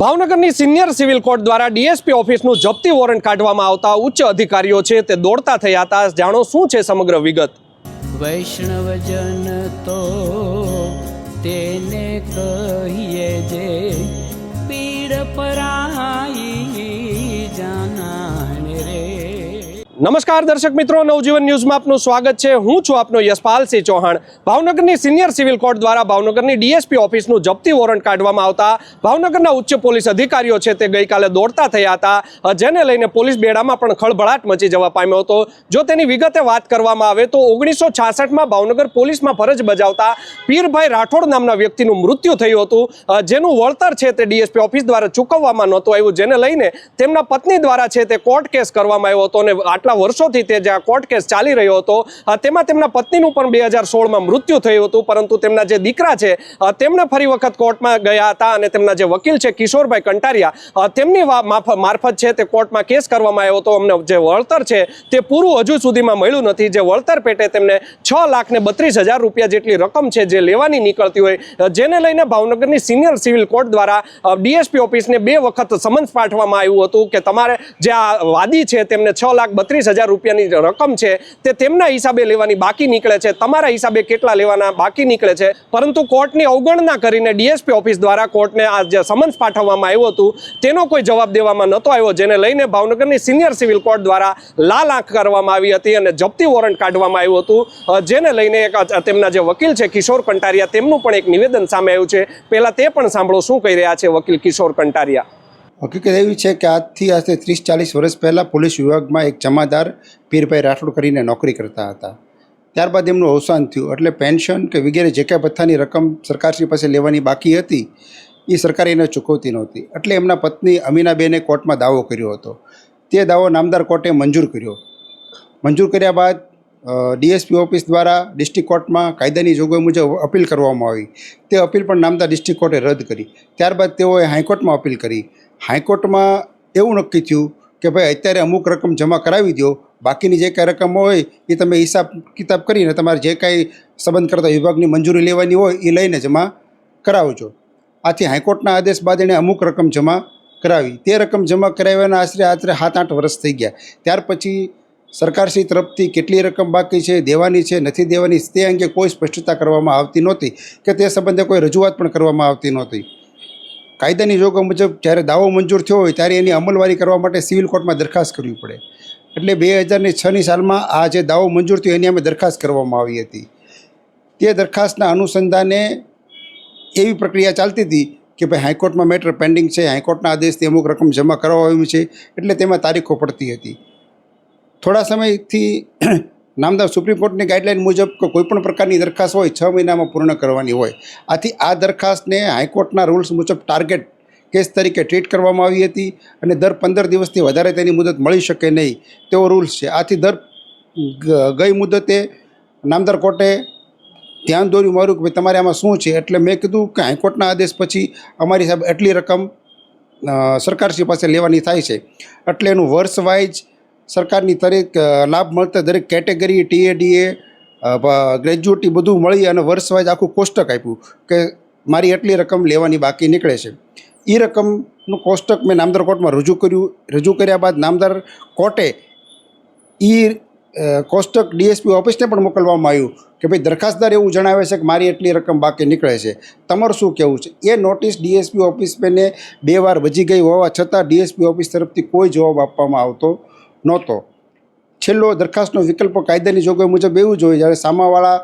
ભાવનગરની senior civil court દ્વારા DSP ઓફિસનું જપ્તી વોરંટ કાઢવામાં આવતા ઉચ્ચ અધિકારીઓ છે તે દોડતા થયા હતા. જાણો શું છે સમગ્ર વિગત? વૈષ્ણવજન તો તેને કહીએ જે પીડ પરાઈ નમસ્કાર દર્શક મિત્રો, નવજીવન ન્યૂઝમાં આપનું સ્વાગત છે. હું છું આપનો યશપાલસિંહ ચૌહાણ. ભાવનગરની સિનિયર સિવિલ કોર્ટ દ્વારા ભાવનગરની ડીએસપી ઓફિસનું જપ્તી વોરંટ કાઢવામાં આવતા ભાવનગરના ઉચ્ચ પોલીસ અધિકારીઓ છે તે ગઈકાલે દોડતા થયા હતા. જેને લઈને પોલીસ બેડામાં પણ ખળભળાટ મચી જવા પામ્યો હતો. જો તેની વિગતે વાત કરવામાં આવે તો ઓગણીસો છાસઠમાં ભાવનગર પોલીસમાં ફરજ બજાવતા પીરભાઈ રાઠોડ નામના વ્યક્તિનું મૃત્યુ થયું હતું. જેનું વળતર છે તે ડીએસપી ઓફિસ દ્વારા ચૂકવવામાં નહોતું આવ્યું. જેને લઈને તેમના પત્ની દ્વારા છે તે કોર્ટ કેસ કરવામાં આવ્યો હતો અને આટલા વર્ષોથી તે જે આ કોર્ટ કેસ ચાલી રહ્યો હતો તેમાં તેમના પત્નીનું પણ બે હજાર સોળમાં મૃત્યુ થયું હતું, પરંતુ તેમના જે દીકરા છે તેમણે ફરી વખત કોર્ટમાં ગયા હતા અને તેમના જે વકીલ છે, કિશોરભાઈ કંટારિયા તેમની મારફત છે તે કોર્ટમાં કેસ કરવામાં આવ્યો હતો. અમને જે વળતર છે તે પૂરું હજુ સુધીમાં મળ્યું નથી. જે વળતર પેટે તેમને છ લાખ ને બત્રીસ હજાર રૂપિયા જેટલી રકમ છે જે લેવાની નીકળતી હોય જેને લઈને ભાવનગરની સિનિયર સિવિલ કોર્ટ દ્વારા ડીએસપી ઓફિસને બે વખત સમન્સ પાઠવવામાં આવ્યું હતું કે તમારે જે આ વાદી છે તેમને છ લાખ બત્રીસ હજાર રૂપિયાની રકમ છે. તે તેમના હિસાબે લેવાની બાકી નીકળે છે. તમારા હિસાબે કેટલા લેવાના બાકી નીકળે છે. પરંતુ કોર્ટની અવગણના કરીને ડીએસપી ઓફિસ દ્વારા કોર્ટને આ જે સમન્સ પાઠવવામાં આવ્યું હતું, તેનો કોઈ જવાબ દેવામાં નહોતો આવ્યો, જેને લઈને ભાવનગરની સિનિયર સિવિલ કોર્ટ દ્વારા લાલ આંખ કરવામાં આવી હતી અને જપ્તી વોરંટ કાઢવામાં આવ્યું હતું. જેને લઈને એક તેમના જે વકીલ છે, કિશોર કંટારિયા, તેમનું પણ એક નિવેદન સામે આવ્યું છે. પહેલાં તે પણ સાંભળો શું કહી રહ્યા છે વકીલ કિશોર કંટારિયા. હકીકત એવી છે કે આજથી આજથી ત્રીસ ચાલીસ વર્ષ પહેલાં પોલીસ વિભાગમાં એક જમાદાર પીરભાઈ રાઠોડ કરીને નોકરી કરતા હતા. ત્યારબાદ એમનું અવસાન થયું. એટલે પેન્શન કે વગેરે જે કાંઈ ભથ્થાની રકમ સરકારશ્રી પાસે લેવાની બાકી હતી એ સરકાર એને ચૂકવતી નહોતી. એટલે એમના પત્ની અમીનાબેને કોર્ટમાં દાવો કર્યો હતો. તે દાવો નામદાર કોર્ટે મંજૂર કર્યો. મંજૂર કર્યા બાદ ડીએસપી ઓફિસ દ્વારા ડિસ્ટ્રિક્ટ કોર્ટમાં કાયદાની જોગવાઈ મુજબ અપીલ કરવામાં આવી. તે અપીલ પણ નામદાર ડિસ્ટ્રિક્ટ કોર્ટે રદ કરી. ત્યારબાદ તેઓએ હાઈકોર્ટમાં અપીલ કરી. હાઈકોર્ટમાં એવું નક્કી થયું કે ભાઈ અત્યારે અમુક રકમ જમા કરાવી દો બાકીની જે કાંઈ રકમ હોય એ તમે હિસાબ કિતાબ કરીને તમારે જે કાંઈ સંબંધ કરતા વિભાગની મંજૂરી લેવાની હોય એ લઈને જમા કરાવજો. આથી હાઈકોર્ટના આદેશ બાદ એણે અમુક રકમ જમા કરાવી. તે રકમ જમા કરાવ્યાના આશરે આશરે સાત આઠ વર્ષ થઈ ગયા. ત્યાર પછી સરકારશ્રી તરફથી કેટલી રકમ બાકી છે, દેવાની છે, નથી દેવાની તે અંગે કોઈ સ્પષ્ટતા કરવામાં આવતી નહોતી કે તે સંબંધે કોઈ રજૂઆત પણ કરવામાં આવતી નહોતી. કાયદાની જોગો મુજબ જ્યારે દાવો મંજૂર થયો હોય ત્યારે એની અમલવારી કરવા માટે સિવિલ કોર્ટમાં દરખાસ્ત કરવી પડે. એટલે બે હજારની છની સાલમાં આ જે દાવો મંજૂર થયો એની અમે દરખાસ્ત કરવામાં આવી હતી. તે દરખાસ્તના અનુસંધાને એવી પ્રક્રિયા ચાલતી હતી કે ભાઈ હાઈકોર્ટમાં મેટર પેન્ડિંગ છે, હાઈકોર્ટના આદેશથી અમુક રકમ જમા કરવામાં છે, એટલે તેમાં તારીખો પડતી હતી. થોડા સમયથી નામદાર સુપ્રીમ કોર્ટની ગાઈડલાઇન મુજબ કોઈપણ પ્રકારની દરખાસ્ત હોય, છ મહિનામાં પૂર્ણ કરવાની હોય. આથી આ દરખાસ્તને હાઈકોર્ટના રૂલ્સ મુજબ ટાર્ગેટ કેસ તરીકે ટ્રીટ કરવામાં આવી હતી અને દર પંદર દિવસથી વધારે તેની મુદત મળી શકે નહીં તેવો રૂલ્સ છે. આથી દર ગઈ મુદતે નામદાર કોર્ટે ધ્યાન દોર્યું મારું કે ભાઈ તમારે આમાં શું છે? એટલે મેં કીધું કે હાઈકોર્ટના આદેશ પછી અમારી સાહેબ એટલી રકમ સરકારશ્રી પાસે લેવાની થાય છે. એટલે એનું વર્ષ વાઇઝ સરકારની દરેક લાભ મળતા દરેક કેટેગરી ટીએડીએ ગ્રેજ્યુએટી બધું મળી અને વર્ષ વાઇઝ આખું કોષ્ટક આપ્યું કે મારી એટલી રકમ લેવાની બાકી નીકળે છે. એ રકમનું કોષ્ટક મેં નામદાર કોર્ટમાં રજૂ કર્યું. રજૂ કર્યા બાદ નામદાર કોર્ટે એ કોષ્ટક ડીએસપી ઓફિસને પણ મોકલવામાં આવ્યું કે ભાઈ દરખાસ્તદાર એવું જણાવે છે કે મારી એટલી રકમ બાકી નીકળે છે. તમારું શું કહેવું છે? એ નોટિસ ડીએસપી ઓફિસને બે વાર વજી ગઈ હોવા છતાં ડીએસપી ઓફિસ તરફથી કોઈ જવાબ આપવામાં આવતો નહોતો. છેલ્લો દરખાસ્તનો વિકલ્પ કાયદાની જોગવાઈ મુજબ એવું જોઈએ જ્યારે સામાવાળા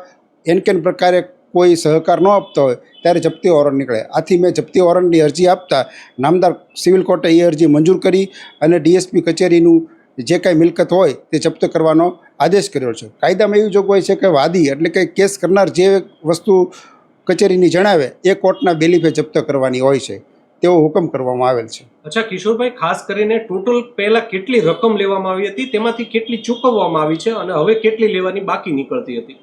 એનકેન પ્રકારે કોઈ સહકાર ન આપતો હોય, ત્યારે જપ્તી વોરંટ નીકળે. આથી મેં જપ્તી વોરંટની અરજી આપતા નામદાર સિવિલ કોર્ટે એ અરજી મંજૂર કરી અને ડીએસપી કચેરીનું જે કાંઈ મિલકત હોય તે જપ્ત કરવાનો આદેશ કર્યો છે. કાયદામાં એવી જોગવાઈ છે કે વાદી એટલે કે કેસ કરનાર જે વસ્તુ કચેરીની જણાવે, એ કોર્ટના બેલીફે જપ્ત કરવાની હોય છે. તેવો હુકમ કરવામાં આવેલ છે. અચ્છા કિશોરભાઈ ખાસ કરીને ટોટલ પહેલા કેટલી રકમ લેવામાં આવી હતી? તેમાંથી કેટલી ચૂકવવામાં આવી છે અને હવે કેટલી લેવાની બાકી નીકળતી હતી?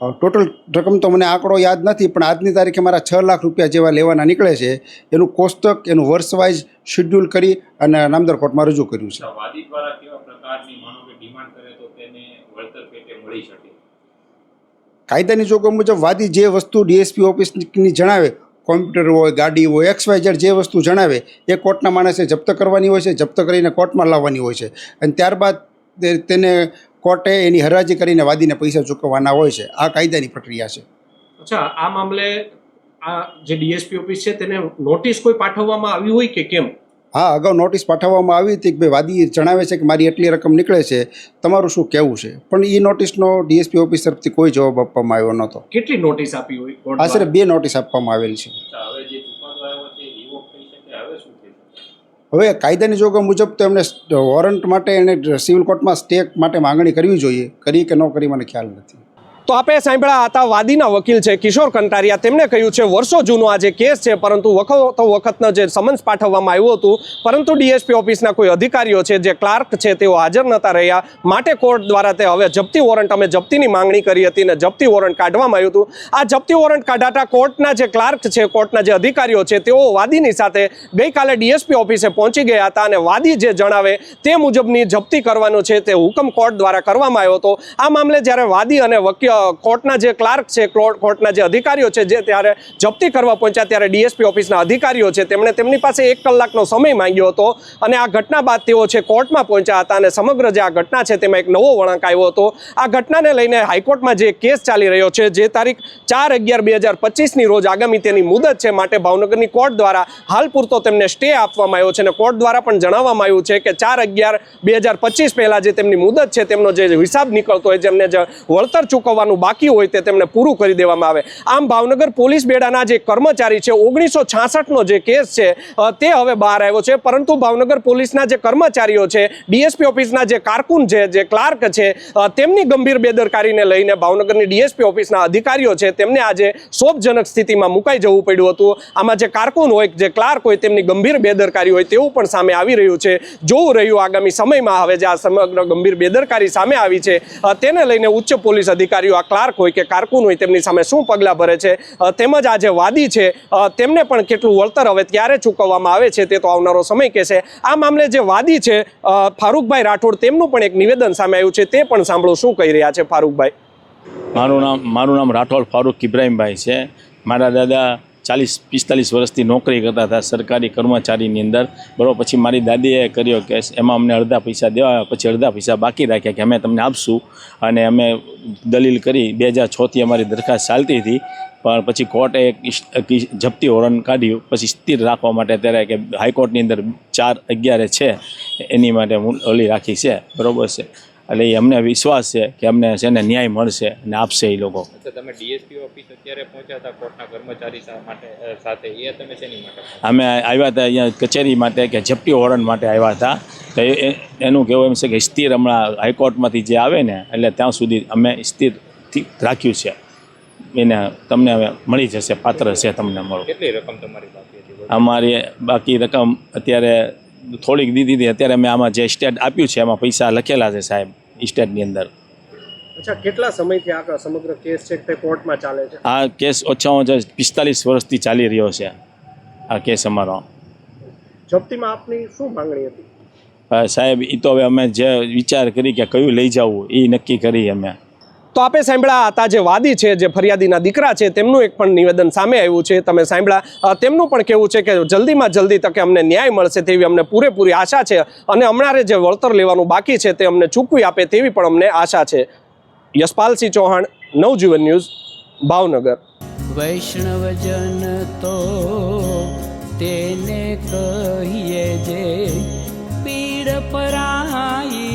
ટોટલ રકમ તો મને આંકડો યાદ નથી પણ આજની તારીખે મારા છ લાખ રૂપિયા જેવા લેવાના નીકળે છે. એનું કોષ્ટક એનું વર્ષ વાઇઝ શેડ્યુલ કરી અને નામદાર કોર્ટમાં રજૂ કર્યું છે. વાદી દ્વારા કેવા પ્રકારની માનો કે ડિમાન્ડ કરે તો તેને વળતર પેટે મળી શકે? કાયદાની જોગવાઈ મુજબ વાદી જે વસ્તુ ડીએસપી ઓફિસની જણાવે કોમ્પ્યુટર હોય, ગાડી હોય, એક્સ વાય જે વસ્તુ જણાવે, એ કોર્ટના માણસે જપ્ત કરવાની હોય છે, જપ્ત કરીને કોર્ટમાં લાવવાની હોય છે. અને ત્યારબાદ તેને કોર્ટે એની હરાજી કરીને વાદીને પૈસા ચૂકવવાના હોય છે. આ કાયદાની પ્રક્રિયા છે. અચ્છા, આ મામલે આ જે ડીએસપી ઓફિસ છે, તેને નોટિસ કોઈ પાઠવવામાં આવી હોય કે કેમ? હા અગાઉ નોટિસ પાઠવવામાં આવી હતી કે ભાઈ વાદી જણાવે છે કે મારી એટલી રકમ નીકળે છે. તમારું શું કહેવું છે? પણ એ નોટિસનો ડીએસપી ઓફિસ તરફથી કોઈ જવાબ આપવામાં આવ્યો નહોતો. કેટલી નોટિસ આપી હોય? આશરે બે નોટિસ આપવામાં આવેલ છે. હવે જે ચુકાદો આવ્યો છે રિવોક થઈ શકે હવે શું થઈ શકે? હવે કાયદાની જોગવાઈ મુજબ તો એમને વોરંટ માટે એને સિવિલ કોર્ટમાં સ્ટે માટે માંગણી કરવી જોઈએ. કરી કે ન કરી મને ખ્યાલ નથી. તો આપે સાંભળ્યા હતા વાદીના વકીલ છે કિશોર કંટારિયા. તેમણે કહ્યું છે, વર્ષો જૂનો આ જે કેસ છે, પરંતુ વખતો વખતનો જે સમન્સ પાઠવવામાં આવ્યું હતું, પરંતુ ડીએસપી ઓફિસના કોઈ અધિકારીઓ છે, જે ક્લાર્ક છે, તેઓ હાજર નહોતા રહ્યા. માટે કોર્ટ દ્વારા તે હવે જપ્તી વોરંટ, અમે જપ્તીની માંગણી કરી હતી અને જપ્તી વોરંટ કાઢવામાં આવ્યું હતું. આ જપ્તી વોરંટ કાઢાતા કોર્ટના જે ક્લાર્ક છે, કોર્ટના જે અધિકારીઓ છે, તેઓ વાદીની સાથે ગઈકાલે ડીએસપી ઓફિસે પહોંચી ગયા હતા અને વાદી જે જણાવે તે મુજબની જપ્તી કરવાનો છે, તે હુકમ કોર્ટ દ્વારા કરવામાં આવ્યો હતો. આ મામલે જ્યારે વાદી અને વકીલ કોર્ટના જે ક્લાર્ક છે કોર્ટના જે અધિકારીઓ છે, જે ત્યારે જપ્તી કરવા પહોંચ્યા ત્યારે ડીએસપી ઓફિસના અધિકારીઓ છે, તેમણે તેમની પાસે એક કલાકનો સમય માંગ્યો હતો અને આ ઘટના બાદ તેઓ છે કોર્ટમાં પહોંચ્યા હતા અને સમગ્ર જે આ ઘટના છે તેમાં એક નવો વળાંક આવ્યો હતો. આ ઘટનાને લઈને હાઈકોર્ટમાં જે કેસ ચાલી રહ્યો છે, જે તારીખ ચાર અગિયાર બે હજાર પચીસની રોજ આગામી તેની મુદત છે માટે ભાવનગરની કોર્ટ દ્વારા હાલ પૂરતો તેમને સ્ટે આપવામાં આવ્યો છે અને કોર્ટ દ્વારા પણ જણાવવામાં આવ્યું છે કે ચાર અગિયાર બે હજાર પચીસ પહેલાં જે તેમની મુદત છે, તેમનો જે હિસાબ નીકળતો હોય, જેમને જે વળતર ચૂકવવાનું બાકી હોય તે તેમને પૂરું કરી દેવામાં આવે. આમ ભાવનગર પોલીસ બેડાના જે કર્મચારી છે, ઓગણીસો છાસઠનો જે કેસ છે તે હવે બહાર આવ્યો છે. પરંતુ ભાવનગર પોલીસના જે કર્મચારીઓ છે, ડીએસપી ઓફિસના જે કારકુન છે, જે ક્લાર્ક છે તેમની ગંભીર બેદરકારીને લઈને ભાવનગરની ડીએસપી ઓફિસના અધિકારીઓ છે, તેમને આજે શોભજનક સ્થિતિમાં મુકાઈ જવું પડ્યું હતું. આમાં જે કારકુન હોય, જે ક્લાર્ક હોય, તેમની ગંભીર બેદરકારી હોય તેવું પણ સામે આવી રહ્યું છે. જોવું રહ્યું આગામી સમયમાં હવે જે આ સમગ્ર ગંભીર બેદરકારી સામે આવી છે તેને લઈને ઉચ્ચ પોલીસ અધિકારીઓ આ ક્લાર્ક હોય કે કારકુન હોય તેમની સામે શું પગલાં ભરે છે? તેમજ આ જે વાદી છે તેમને પણ કેટલું વળતર હવે ક્યારે ચૂકવવામાં આવે છે તે તો આવનારો સમય કહેશે. આ મામલે જે વાદી છે ફારૂકભાઈ રાઠોડ તેમનું પણ એક નિવેદન સામે આવ્યું છે, તે પણ સાંભળો શું કહી રહ્યા છે ફારૂકભાઈ? મારું નામ મારું નામ રાઠોડ ફારૂક ઇબ્રાહીમભાઈ છે. મારા દાદા ચાલીસ, પિસ્તાલીસ વર્ષથી નોકરી કરતા હતા સરકારી કર્મચારીની અંદર. બરાબર, પછી મારી દાદીએ કર્યો કેસ એમાં અમને અડધા પૈસા દેવા, પછી અડધા પૈસા બાકી રાખ્યા કે અમે તમને આપશું. અને અમે દલીલ કરી, બે હજાર છથી અમારી દરખાસ્ત ચાલતી હતી. પણ પછી કોર્ટે એક જપ્તી વોરંટ કાઢ્યું. પછી સ્થિર રાખવા માટે ત્યારે કે હાઈકોર્ટની અંદર ચાર અગિયારે છે. એની માટે હું ઓલી રાખી છે. બરાબર છે. એટલે એ અમને વિશ્વાસ છે કે અમને છે ને ન્યાય મળશે અને આપશે એ લોકો. તમે ડીએસપી ઓફિસ અત્યારે પહોંચ્યા હતા કોર્ટના કર્મચારી માટે સાથે? એ તમે શેની માટે અમે આવ્યા હતા અહીંયા કચેરી માટે કે ઝપટી વોરંટ માટે આવ્યા હતા. તો એનું કહેવું એમ છે કે સ્થિર હમણાં હાઈકોર્ટમાંથી જે આવે ને એટલે ત્યાં સુધી અમે સ્થિરથી રાખ્યું છે. એને તમને હવે મળી જશે પાત્ર છે તમને મળો કેટલી રકમ તમારી બાકી હતી? અમારી બાકી રકમ અત્યારે થોડીક દીધી હતી. અત્યારે મેં આમાં જે સ્ટેટ આપ્યું છે એમાં પૈસા લખેલા છે સાહેબ સ્ટેટની અંદર. અચ્છા કેટલા સમયથી આ સમગ્ર કેસ છે તે કોર્ટમાં ચાલે છે? આ કેસ ઓછામાં ઓછા પિસ્તાલીસ વર્ષથી ચાલી રહ્યો છે આ કેસ અમારો. જપ્તીમાં આપની શું માંગણી હતી? સાહેબ એ તો હવે અમે જે વિચાર કરી કે કયું લઈ જવું એ નક્કી કરી અમે. તો આપે સાંભળ્યા હતા જે વાદી છે, જે ફરિયાદીના દીકરા છે, તેમનું એક પણ નિવેદન સામે આવ્યું છે. તમે સાંભળ્યા તેમનું પણ કહેવું છે કે જલ્દીમાં જલ્દી તકે અમને ન્યાય મળશે તેવી અમને પૂરેપૂરી આશા છે અને હમણાં જે વળતર લેવાનું બાકી છે તે અમને ચૂકવી આપે તેવી પણ અમને આશા છે. યશપાલસિંહ ચૌહાણ, નવજીવન ન્યૂઝ, ભાવનગર. વૈષ્ણવજન તો તેને કહીએ જે પીડ પરાઈ